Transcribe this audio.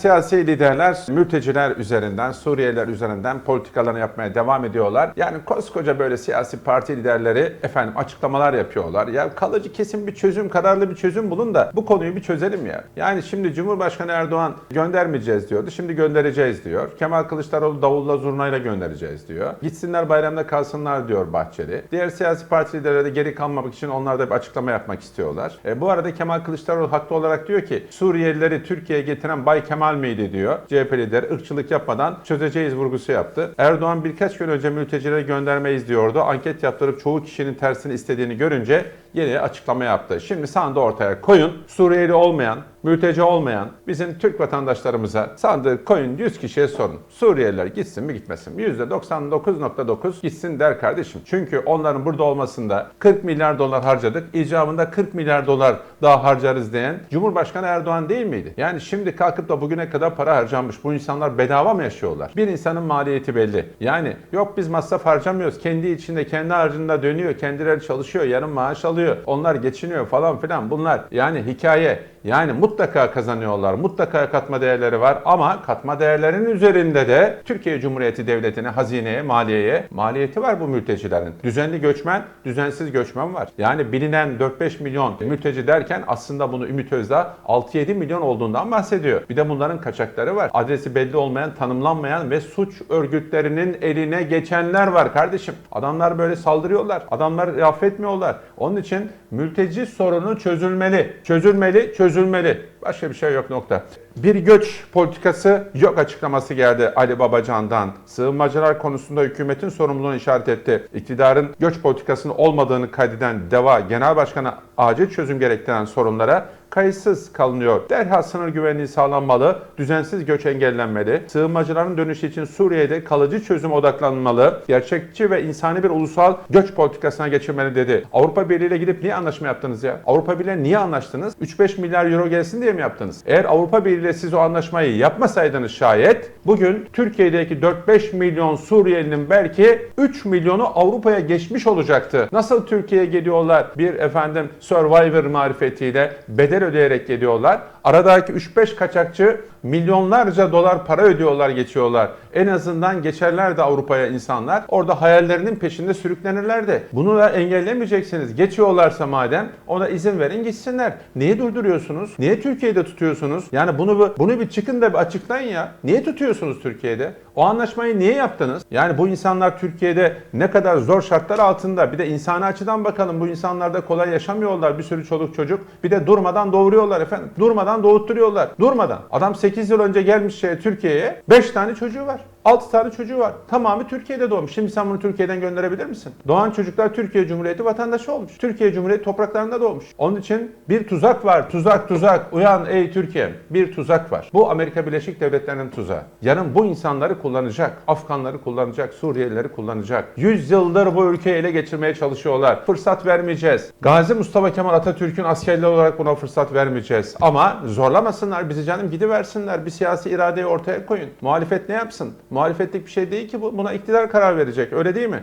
Siyasi liderler mülteciler üzerinden, Suriyeliler üzerinden politikalarını yapmaya devam ediyorlar. Yani koskoca böyle siyasi parti liderleri efendim açıklamalar yapıyorlar. Ya kalıcı kesin bir çözüm, kararlı bir çözüm bulun da bu konuyu bir çözelim ya. Yani şimdi Cumhurbaşkanı Erdoğan göndermeyeceğiz diyordu. Şimdi göndereceğiz diyor. Kemal Kılıçdaroğlu davulla zurnayla göndereceğiz diyor. Gitsinler bayramda kalsınlar diyor Bahçeli. Diğer siyasi parti liderleri de geri kalmamak için onlar da bir açıklama yapmak istiyorlar. E, bu arada Kemal Kılıçdaroğlu haklı olarak diyor ki Suriyelileri Türkiye'ye getiren Bay Kemal miydi diyor. CHP lideri ırkçılık yapmadan çözeceğiz vurgusu yaptı. Erdoğan birkaç gün önce mültecileri göndermeyiz diyordu. Anket yaptırıp çoğu kişinin tersini istediğini görünce yeni açıklama yaptı. Şimdi sandığı ortaya koyun. Suriyeli olmayan, mülteci olmayan bizim Türk vatandaşlarımıza sandığı koyun 100 kişiye sorun. Suriyeliler gitsin mi gitmesin mi? %99.9 gitsin der kardeşim. Çünkü onların burada olmasında 40 milyar dolar harcadık. İcabında 40 milyar dolar daha harcarız diyen Cumhurbaşkanı Erdoğan değil miydi? Yani şimdi kalkıp da bugüne kadar para harcanmış. Bu insanlar bedava mı yaşıyorlar? Bir insanın maliyeti belli. Yani yok biz masraf harcamıyoruz. Kendi içinde, kendi harcında dönüyor. Kendileri çalışıyor. Yarım maaş alıyor. Onlar geçiniyor falan filan. Bunlar yani hikaye. Yani mutlaka kazanıyorlar. Mutlaka katma değerleri var ama katma değerlerin üzerinde de Türkiye Cumhuriyeti Devleti'ne, hazineye, maliyeye maliyeti var bu mültecilerin. Düzenli göçmen, düzensiz göçmen var. Yani bilinen 4-5 milyon mülteci derken aslında bunu Ümit Özdağ 6-7 milyon olduğundan bahsediyor. Bir de bunların kaçakları var. Adresi belli olmayan, tanımlanmayan ve suç örgütlerinin eline geçenler var kardeşim. Adamlar böyle saldırıyorlar. Adamlar affetmiyorlar. Onun için mülteci sorunu çözülmeli. Çözülmeli, çözülmeli. good. Başka bir şey yok nokta. Bir göç politikası yok açıklaması geldi Ali Babacan'dan. Sığınmacılar konusunda hükümetin sorumluluğunu işaret etti. İktidarın göç politikasının olmadığını kaydeden DEVA Genel Başkanı acil çözüm gerektiren sorunlara kayıtsız kalınıyor. Derhal sınır güvenliği sağlanmalı, düzensiz göç engellenmeli, sığınmacıların dönüşü için Suriye'de kalıcı çözüm odaklanmalı, gerçekçi ve insani bir ulusal göç politikasına geçilmeli dedi. Avrupa Birliği ile gidip niye anlaşma yaptınız ya? Avrupa Birliği niye anlaştınız? 3-5 milyar euro gelsin diye mi yaptınız? Eğer Avrupa Birliği ile siz o anlaşmayı yapmasaydınız şayet bugün Türkiye'deki 4-5 milyon Suriyelinin belki 3 milyonu Avrupa'ya geçmiş olacaktı. Nasıl Türkiye'ye geliyorlar bir efendim Survivor marifetiyle bedel ödeyerek geliyorlar. Aradaki 3-5 kaçakçı milyonlarca dolar para ödüyorlar geçiyorlar. En azından geçerler de Avrupa'ya insanlar. Orada hayallerinin peşinde sürüklenirler de. Bunu da engellemeyeceksiniz. Geçiyorlarsa madem ona izin verin gitsinler. Niye durduruyorsunuz? Niye Türkiye'de tutuyorsunuz? Yani bunu bunu bir çıkın da bir açıklayın ya. Niye tutuyorsunuz Türkiye'de? O anlaşmayı niye yaptınız? Yani bu insanlar Türkiye'de ne kadar zor şartlar altında. Bir de insani açıdan bakalım. Bu insanlar da kolay yaşamıyorlar. Bir sürü çoluk çocuk. Bir de durmadan doğuruyorlar efendim. Durmadan doğutturuyorlar. Durmadan. Adam 8 yıl önce gelmiş şey Türkiye'ye 5 tane çocuğu var. 6 tane çocuğu var. Tamamı Türkiye'de doğmuş. Şimdi sen bunu Türkiye'den gönderebilir misin? Doğan çocuklar Türkiye Cumhuriyeti vatandaşı olmuş. Türkiye Cumhuriyeti topraklarında doğmuş. Onun için bir tuzak var. Tuzak tuzak. Uyan ey Türkiye. Bir tuzak var. Bu Amerika Birleşik Devletleri'nin tuzağı. Yarın bu insanları kullanacak. Afganları kullanacak. Suriyelileri kullanacak. 100 yıldır bu ülkeyi ele geçirmeye çalışıyorlar. Fırsat vermeyeceğiz. Gazi Mustafa Kemal Atatürk'ün askerleri olarak buna fırsat vermeyeceğiz. Ama zorlamasınlar bizi canım gidiversinler. Bir siyasi iradeyi ortaya koyun. Muhalefet ne yapsın? Muhalefetlik bir şey değil ki bu. Buna iktidar karar verecek. Öyle değil mi?